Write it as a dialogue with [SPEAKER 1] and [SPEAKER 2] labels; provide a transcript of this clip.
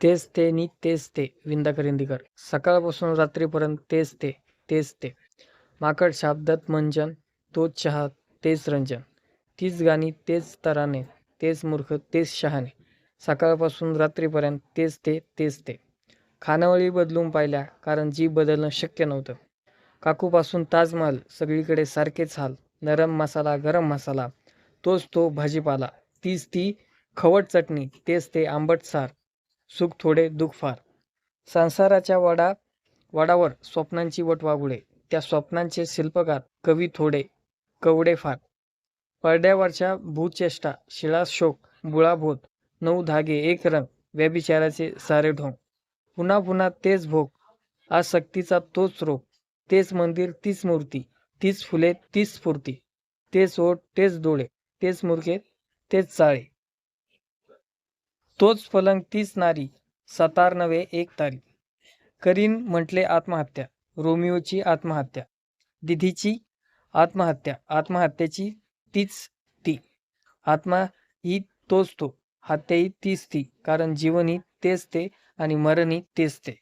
[SPEAKER 1] तेच ते नि तेच ते. विंदा करिंदीकर सकाळपासून रात्रीपर्यंत तेच ते तेच ते. माकड छाप दत्त मंजन तोच चहा तेच रंजन. तीच गाणी तेच तराने तेच मूर्ख तेच शहाणे. सकाळपासून रात्रीपर्यंत तेच ते तेच ते. खानावळी बदलून पाहिल्या कारण जी बदलणं शक्य नव्हतं. काकूपासून ताजमहल सगळीकडे सारखेच हाल. नरम मसाला गरम मसाला. तोच तो भाजीपाला. तीच ती खवट चटणी तेच ते आंबट सार. सुख थोडे दुःख फार. संसाराच्या वडा वडावर स्वप्नांची वट वागुळे त्या स्वप्नांचे शिल्पकार कवी थोडे कवडे फार. पडद्यावरच्या भूचेष्टा शिळा शोक बुळाभूत नऊ धागे एक रंग व्यभिचाराचे सारे ढोंग. पुन्हा पुन्हा तेच भोग. आसक्तीचा तोच रोग. तेच मंदिर तीच मूर्ती. तीच फुले तीच स्फूर्ती. तेच ओठ तेच डोळे. तेच मुरके तेच चाळे. तोच पलंग तीच नारी सतार नवे एक तारी. करीन म्हटले आत्महत्या रोमिओची आत्महत्या दिधीची आत्महत्या आत्महत्याची तीच ती. आत्मा ही तोच तो हत्याही तीच ती कारण जीवनही तेच ते आणि मरणही तेच ते.